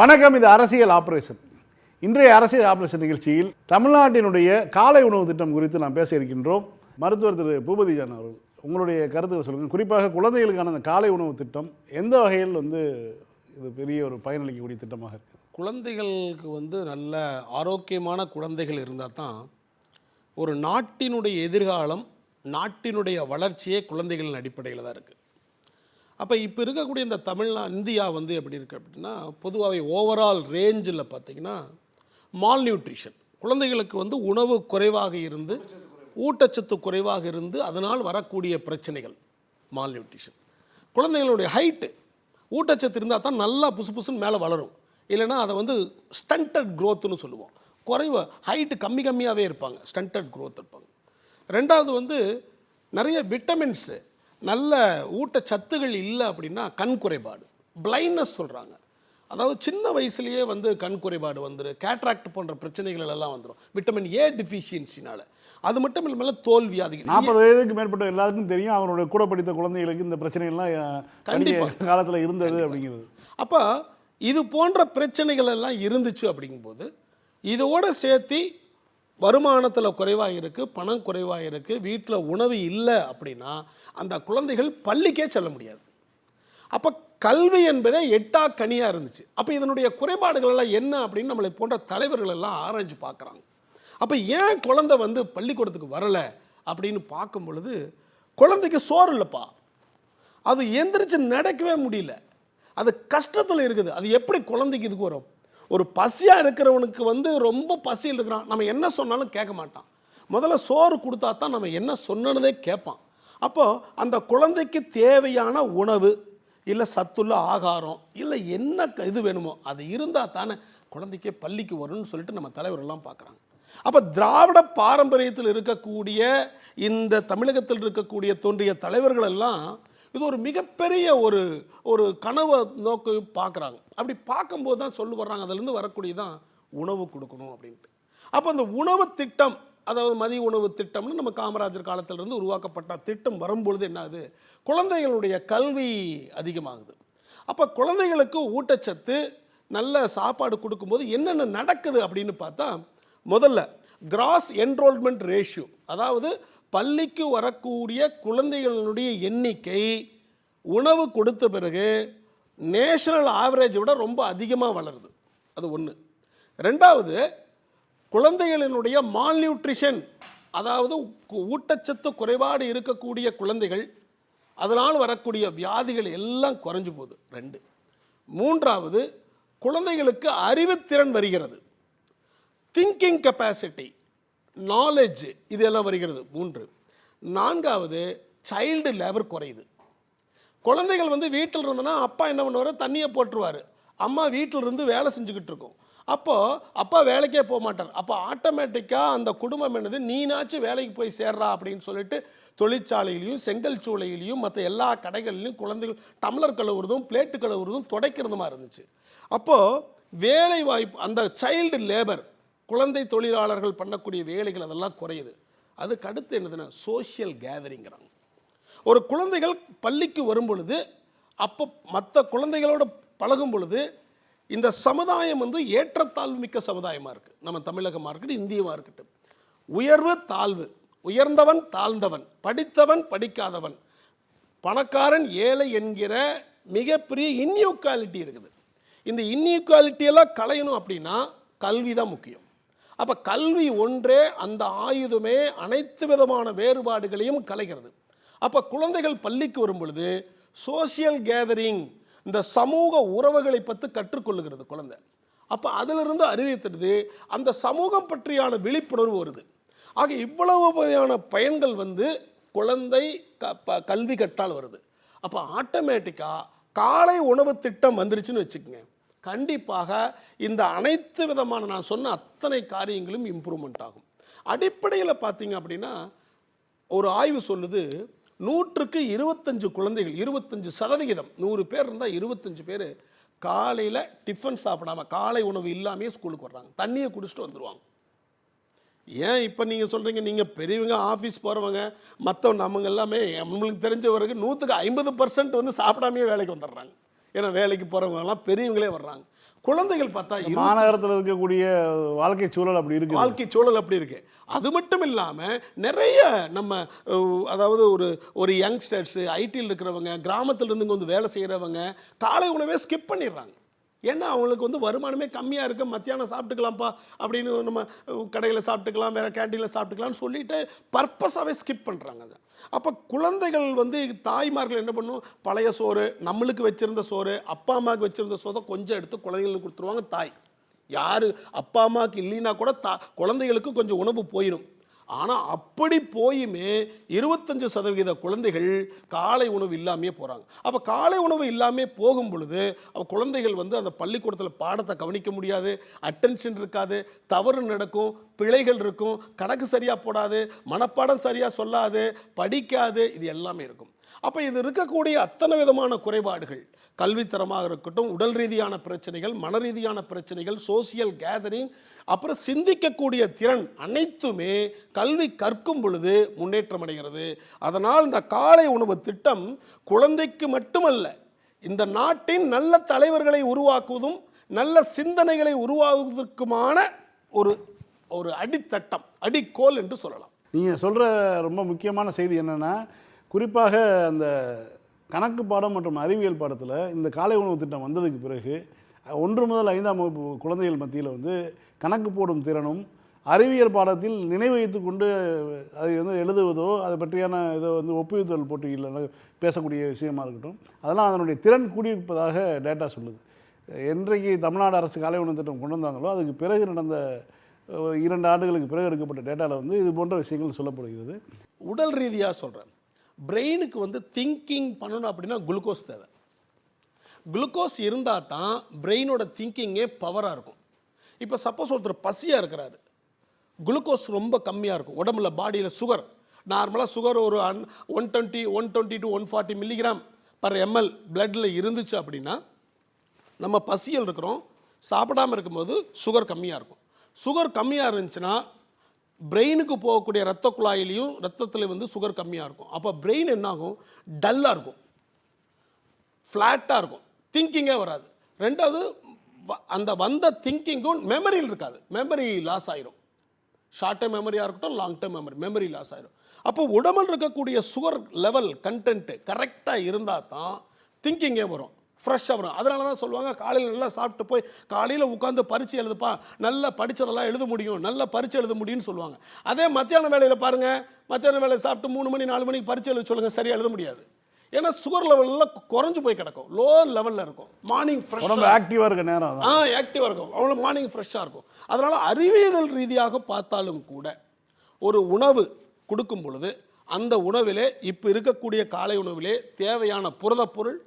வணக்கம் இது அரசியல் ஆபரேஷன். இன்றைய அரசியல் ஆபரேஷன் நிகழ்ச்சியில் தமிழ்நாட்டினுடைய காலை உணவு திட்டம் குறித்து நாம் பேச இருக்கின்றோம். மருத்துவர் திரு. பூபதி ஜான் அவர்கள் உங்களுடைய கருத்துக்களை சொல்லுங்கள். குறிப்பாக குழந்தைகளுக்கான அந்த காலை உணவு திட்டம் எந்த வகையில் வந்து இது பெரிய ஒரு பயனளிக்கக்கூடிய திட்டமாக இருக்குது குழந்தைகளுக்கு வந்து நல்ல ஆரோக்கியமான குழந்தைகள் இருந்தால் தான் ஒரு நாட்டினுடைய எதிர்காலம் நாட்டினுடைய வளர்ச்சியே குழந்தைகளின் அடிப்படையில் தான் இருக்குது அப்போ இப்போ இருக்கக்கூடிய இந்த தமிழ்நா இந்தியா வந்து எப்படி இருக்குது அப்படின்னா பொதுவாகவே ஓவரால் ரேஞ்சில் பார்த்தீங்கன்னா மால் நியூட்ரிஷன் குழந்தைகளுக்கு வந்து உணவு குறைவாக இருந்து ஊட்டச்சத்து குறைவாக இருந்து அதனால் வரக்கூடிய பிரச்சனைகள் மால் நியூட்ரிஷன் குழந்தைகளுடைய ஹைட்டு ஊட்டச்சத்து இருந்தால் தான் நல்லா புசு புசுன்னு மேலே வளரும். இல்லைன்னா அதை வந்து ஸ்டண்டட் க்ரோத்துன்னு சொல்லுவோம். குறைவு ஹைட்டு கம்மி கம்மியாகவே இருப்பாங்க ஸ்டண்டட் க்ரோத் இருப்பாங்க. ரெண்டாவது வந்து நிறைய விட்டமின்ஸு நல்ல ஊட்டச்சத்துகள் இல்லை அப்படின்னா கண் குறைபாடு. பிளைண்ட்னஸ் சொல்கிறாங்க அதாவது சின்ன வயசுலேயே வந்து கண் குறைபாடு வந்துடும் கேட்ராக்ட் போன்ற பிரச்சனைகள் எல்லாம் வந்துடும் விட்டமின் ஏ டிஃபிஷியன்சினால அது மட்டும் இல்லாமல் தோல் வியாதிகள் நாற்பது வயதுக்கு மேற்பட்ட எல்லாருக்கும் தெரியும் அவங்களுடைய கூட படித்த குழந்தைகளுக்கு இந்த பிரச்சனைகள்லாம் அஹ், கண்டிப்பா. கண்டிப்பா. காலத்தில் இருந்தது அப்படிங்கிறது. அப்போ இது போன்ற பிரச்சனைகள் எல்லாம் இருந்துச்சு அப்படிங்கும்போது இதோட சேர்த்து வருமானத்தில் குறைவாக இருக்குது பணம் குறைவாக இருக்குது வீட்டில் உணவு இல்லை அப்படின்னா அந்த குழந்தைகள் பள்ளிக்கே செல்ல முடியாது. அப்போ கல்வி என்பதே எட்டா கனியாக இருந்துச்சு. அப்போ இதனுடைய குறைபாடுகள் எல்லாம் என்ன அப்படின்னு நம்மளை போன்ற தலைவர்கள் எல்லாம் ஆராய்ஞ்சு பார்க்குறாங்க. அப்போ ஏன் குழந்தை வந்து பள்ளிக்கூடத்துக்கு வரலை அப்படின்னு பார்க்கும் பொழுது குழந்தைக்கு சோறு இல்லைப்பா. அது எந்திரிச்சு நடக்கவே முடியல. அது கஷ்டத்தில் இருக்குது. அது எப்படி குழந்தைக்கு இதுக்கு வரும் ஒரு பசியாக இருக்கிறவனுக்கு வந்து ரொம்ப பசியில் இருக்கிறான். நம்ம என்ன சொன்னாலும் கேட்க மாட்டான். முதல்ல சோறு கொடுத்தா தான் நம்ம என்ன சொன்னதே கேட்பான். அப்போது அந்த குழந்தைக்கு தேவையான உணவு இல்லை சத்துள்ள ஆகாரம் இல்லை என்ன க- இது வேணுமோ அது இருந்தால் தானே குழந்தைக்கே பள்ளிக்கு வரும்னு சொல்லிட்டு நம்ம தலைவரெல்லாம் பார்க்குறாங்க அப்போ திராவிட பாரம்பரியத்தில் இருக்கக்கூடிய இந்த தமிழகத்தில் இருக்கக்கூடிய தோன்றிய தலைவர்கள் எல்லாம் இது ஒரு மிகப்பெரிய ஒரு ஒரு கனவை நோக்கி பார்க்குறாங்க. அப்படி பார்க்கும்போது தான் சொல்லு வர்றாங்க. அதுலேருந்து வரக்கூடியதான் உணவு கொடுக்கணும் அப்படின்ட்டு. அப்போ அந்த உணவு திட்டம் அதாவது மதிய உணவு திட்டம்னு நம்ம காமராஜர் காலத்திலிருந்து உருவாக்கப்பட்ட திட்டம் வரும்பொழுது என்னது குழந்தைகளுடைய கல்வி அதிகமாகுது. அப்போ குழந்தைகளுக்கு ஊட்டச்சத்து நல்ல சாப்பாடு கொடுக்கும்போது என்னென்ன நடக்குது அப்படின்னு பார்த்தா முதல்ல கிராஸ் என்ரோல்மெண்ட் ரேஷியோ அதாவது பள்ளிக்கு வரக்கூடிய குழந்தைகளுடைய எண்ணிக்கை உணவு கொடுத்த பிறகு நேஷனல் ஆவரேஜை விட ரொம்ப அதிகமாக வளருது. அது ஒன்று ரெண்டாவது குழந்தைகளினுடைய மால்நியூட்ரிஷன் அதாவது ஊட்டச்சத்து குறைபாடு இருக்கக்கூடிய குழந்தைகள் அதனால் வரக்கூடிய வியாதிகள் எல்லாம் குறைஞ்சு போகுது. ரெண்டு. மூன்றாவது குழந்தைகளுக்கு அறிவுத்திறன் வருகிறது. திங்கிங் கெப்பாசிட்டி நாலேஜ் இதெல்லாம் வருகிறது. மூன்று. நான்காவது சைல்டு லேபர் குறையுது. குழந்தைகள் வந்து வீட்டில் இருந்தோன்னா அப்பா என்ன பண்ணுவார்? தண்ணியை போட்டுருவார். அம்மா வீட்டில் இருந்து வேலை செஞ்சுக்கிட்டு இருக்கும். அப்போது அப்பா வேலைக்கே போக மாட்டார். அப்போ ஆட்டோமேட்டிக்காக அந்த குடும்பம் என்னது? நீனாச்சும் வேலைக்கு போய் சேர்றா அப்படின்னு சொல்லிட்டு தொழிற்சாலையிலையும் செங்கல் சூளையிலையும் மற்ற எல்லா கடைகள்லையும் குழந்தைகள் டம்ளர் கழுவுறதும் பிளேட்டு கழுவுறதும் துடைக்கிறதுமா இருந்துச்சு. அப்போது வேலை வாய்ப்பு அந்த சைல்டு லேபர் குழந்தை தொழிலாளர்கள் பண்ணக்கூடிய வேலைகள் அதெல்லாம் குறையுது. அதுக்கு அடுத்து என்னதுன்னா சோஷியல் கேதரிங்கிறாங்க ஒரு குழந்தைகள் பள்ளிக்கு வரும் பொழுது அப்போ மற்ற குழந்தைகளோட பழகும் பொழுது இந்த சமுதாயம் வந்து ஏற்றத்தாழ்வு மிக்க சமுதாயமாக இருக்குது நம்ம தமிழகமாக இருக்கட்டும் இந்தியமாக இருக்கட்டும். உயர்வு தாழ்வு உயர்ந்தவன் தாழ்ந்தவன் படித்தவன் படிக்காதவன் பணக்காரன் ஏழை என்கிற மிகப்பெரிய இன்இக்வாலிட்டி இருக்குது. இந்த inequality களையணும் அப்படின்னா கல்வி தான் முக்கியம். அப்போ கல்வி ஒன்றே அந்த ஆயுதமே அனைத்து விதமான வேறுபாடுகளையும் கலைகிறது. அப்போ குழந்தைகள் பள்ளிக்கு வரும் பொழுது சோஷியல் கேதரிங் இந்த சமூக உறவுகளை பற்றி கற்றுக்கொள்ளுகிறது குழந்தை. அப்போ அதிலிருந்து அறிவித்துடுது அந்த சமூகம் பற்றியான விழிப்புணர்வு வருது. ஆக இவ்வளவு வகையான பயன்கள் வந்து குழந்தை க ப- கல்வி கற்றால் வருது. அப்போ ஆட்டோமேட்டிக்காக காலை உணவு திட்டம் வந்துருச்சுன்னு வச்சுக்கோங்க. கண்டிப்பாக இந்த அனைத்து விதமான நான் சொன்ன அத்தனை காரியங்களும் இம்ப்ரூவ்மெண்ட் ஆகும். அடிப்படையில் பார்த்தீங்க அப்படின்னா ஒரு ஆய்வு சொல்லுது நூற்றுக்கு இருபத்தஞ்சு குழந்தைகள் இருபத்தஞ்சு சதவிகிதம் நூறு பேர் இருந்தால் இருபத்தஞ்சு பேர் காலையில் டிஃபன் சாப்பிடாம காலை உணவு இல்லாமே ஸ்கூலுக்கு வர்றாங்க. தண்ணியை குடிச்சிட்டு வந்துடுவாங்க ஏன் இப்போ நீங்கள் சொல்கிறீங்க நீங்கள் பெரியவங்க ஆஃபீஸ் போகிறவங்க மற்றவங்க நம்மங்க எல்லாமே நம்மளுக்கு தெரிஞ்ச தெரிஞ்சவருக்கு நூற்றுக்கு ஐம்பது பர்சன்ட் வந்து சாப்பிடாமையே வேலைக்கு வந்துடுறாங்க. ஏன்னா வேலைக்கு போகிறவங்க எல்லாம் பெரியவங்களே வர்றாங்க. குழந்தைகள் பார்த்தா மாநகரத்தில் இருக்கக்கூடிய வாழ்க்கை சூழல் அப்படி இருக்கு வாழ்க்கை சூழல் அப்படி இருக்கு. அது மட்டும் இல்லாமல் நிறைய நம்ம அதாவது ஒரு ஒரு யங்ஸ்டர்ஸு ஐடியில் இருக்கிறவங்க கிராமத்துல இருந்து வந்து வேலை செய்கிறவங்க காலை உணவே ஸ்கிப் பண்ணிடுறாங்க. ஏன்னா அவங்களுக்கு வந்து வருமானமே கம்மியாக இருக்குது மத்தியானம் சாப்பிட்டுக்கலாம்ப்பா அப்படின்னு நம்ம கடையில் சாப்பிட்டுக்கலாம் வேறு கேண்டீனில் சாப்பிட்டுக்கலாம்னு சொல்லிட்டு பர்பஸாகவே ஸ்கிப் பண்ணுறாங்க அதை. அப்போ குழந்தைகள் வந்து தாய்மார்கள் என்ன பண்ணும்? பழைய சோறு நம்மளுக்கு வச்சுருந்த சோறு அப்பா அம்மாவுக்கு வச்சுருந்த சோதை கொஞ்சம் எடுத்து குழந்தைங்களுக்கு கொடுத்துருவாங்க தாய். யார் அப்பா அம்மாவுக்கு இல்லைன்னா கூட தா குழந்தைகளுக்கு கொஞ்சம் உணவு போயிடும் ஆனால் அப்படி போயுமே இருபத்தஞ்சு சதவிகித குழந்தைகள் காலை உணவு இல்லாமையே போகிறாங்க அப்போ காலை உணவு இல்லாமே போகும் பொழுது குழந்தைகள் வந்து அந்த பள்ளிக்கூடத்தில் பாடத்தை கவனிக்க முடியாது அட்டென்ஷன் இருக்காது தவறு நடக்கும் பிழைகள் இருக்கும் கணக்கு சரியாக போடாது மனப்பாடம் சரியாக சொல்லாது படிக்காது இது எல்லாமே இருக்கும். அப்போ இது இருக்கக்கூடிய அத்தனை விதமான குறைபாடுகள். கல்வித்தரமாக இருக்கட்டும் உடல் ரீதியான பிரச்சனைகள் மன ரீதியான பிரச்சனைகள் சோசியல் கேதரிங் அப்புறம் சிந்திக்கக்கூடிய திறன் அனைத்துமே கல்வி கற்கும் பொழுது முன்னேற்றம் அடைகிறது. அதனால் இந்த காலை உணவு திட்டம் குழந்தைக்கு மட்டுமல்ல இந்த நாட்டின் நல்ல தலைவர்களை உருவாக்குவதும் நல்ல சிந்தனைகளை உருவாக்குவதற்குமான ஒரு ஒரு அடித்தட்டம் அடிக்கோல் என்று சொல்லலாம். நீங்கள் சொல்கிற ரொம்ப முக்கியமான செய்தி என்னென்னா குறிப்பாக அந்த கணக்கு பாடம் மற்றும் அறிவியல் பாடத்தில் இந்த காலை உணவு திட்டம் வந்ததுக்கு பிறகு ஒன்று முதல் ஐந்தாம் வகுப்பு குழந்தைகள் மத்தியில் வந்து கணக்கு போடும் திறனும் அறிவியல் பாடத்தில் நினைவு கொண்டு அதை வந்து எழுதுவதோ அதை பற்றியான இதை வந்து ஒப்புவித்தல் போட்டியில் பேசக்கூடிய விஷயமா இருக்கட்டும். அதெல்லாம் அதனுடைய திறன் கூடியிருப்பதாக டேட்டா சொல்லுது. என்றைக்கு தமிழ்நாடு அரசு காலை உணவு திட்டம் கொண்டு வந்தாங்களோ அதுக்கு பிறகு நடந்த இரண்டு ஆண்டுகளுக்கு பிறகு எடுக்கப்பட்ட டேட்டாவில் வந்து இது போன்ற விஷயங்கள் சொல்லப்படுகிறது. உடல் ரீதியாக சொல்கிறேன் பிரெயினுக்கு வந்து திங்கிங் பண்ணணும் அப்படின்னா குளுக்கோஸ் தேவை. குளுக்கோஸ் இருந்தால் தான் பிரெயினோட திங்கிங்கே பவராக இருக்கும். இப்போ சப்போஸ் ஒருத்தர் பசியாக இருக்கிறாரு. குளுக்கோஸ் ரொம்ப கம்மியாக இருக்கும். உடம்புல பாடியில் சுகர் நார்மலாக சுகர் ஒரு an one twenty one twenty to one forty milligram per ML பிளட்டில் இருந்துச்சு அப்படின்னா நம்ம பசியில் இருக்கிறோம் சாப்பிடாம இருக்கும்போது சுகர் கம்மியாக இருக்கும். சுகர் கம்மியாக இருந்துச்சுன்னா பிரெயினுக்கு போகக்கூடிய ரத்த குழாயிலையும் ரத்தத்தில் வந்து சுகர் கம்மியாக இருக்கும். அப்போ பிரெயின் என்னாகும்? டல்லாக இருக்கும். ஃப்ளாட்டாக இருக்கும். திங்கிங்கே வராது. ரெண்டாவது வ- அந்த வந்த திங்கிங்கும் மெமரியில் இருக்காது. மெமரி லாஸ் ஆயிரும். ஷார்ட் டேர்ம் மெமரியாக இருக்கட்டும் long term memory memory loss ஆயிரும். அப்போ உடம்பில் இருக்கக்கூடிய சுகர் லெவல் கண்டென்ட்டு கரெக்டாக இருந்தால் தான் திங்கிங்கே வரும். ஃப்ரெஷ்ஷாக வரும். அதனால தான் சொல்லுவாங்க காலையில் நல்லா சாப்பிட்டு போய் காலையில் உட்காந்து பரீட்சை எழுதுப்பா. நல்லா படித்ததெல்லாம் எழுத முடியும். நல்லா பரீட்சை எழுத முடியும்னு சொல்லுவாங்க. அதே மத்தியான வேலையில் பாருங்கள் மத்தியான வேலையை சாப்பிட்டு மூணு மணி நாலு மணிக்கு பரீட்சை எழுத சொல்லுங்கள் சரியாக எழுத முடியாது. ஏன்னா சுகர் லெவல்லாம் குறைஞ்சு போய் கிடக்கும். லோ லெவலில் இருக்கும். மார்னிங் ஃப்ரெஷ் உடம்பு ஆக்டிவாக இருக்க நேரம் ஆ ஆக்டிவாக இருக்கும். அவ்வளோ மார்னிங் ஃப்ரெஷ்ஷாக இருக்கும். அதனால் அறிவியல் ரீதியாக பார்த்தாலும் கூட ஒரு உணவு கொடுக்கும் பொழுது அந்த உணவிலே இப்போ இருக்கக்கூடிய காலை உணவிலே தேவையான புரதப் பொருள்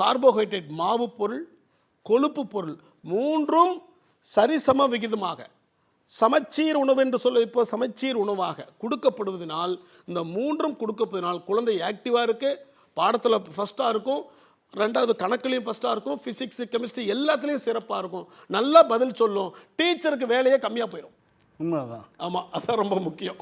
கார்போஹைட்ரேட் மாவு பொருள் கொழுப்பு பொருள் மூன்றும் சரிசம விகிதமாக. சமச்சீர் உணவு என்று சொல்ல இப்போ சமச்சீர் உணவாக கொடுக்கப்படுவதனால் இந்த மூன்றும் கொடுக்கப்படுவதனால் குழந்தை ஆக்டிவாக இருக்கு பாடத்தில் ஃபஸ்ட்டாக இருக்கும் ரெண்டாவது கணக்குலையும் ஃபஸ்ட்டாக இருக்கும் ஃபிசிக்ஸ் கெமிஸ்ட்ரி எல்லாத்துலேயும் சிறப்பாக இருக்கும். நல்லா பதில் சொல்லும் டீச்சருக்கு வேலையே கம்மியாக போயிடும் உண்மைதான். ஆமாம் அதான் ரொம்ப முக்கியம்.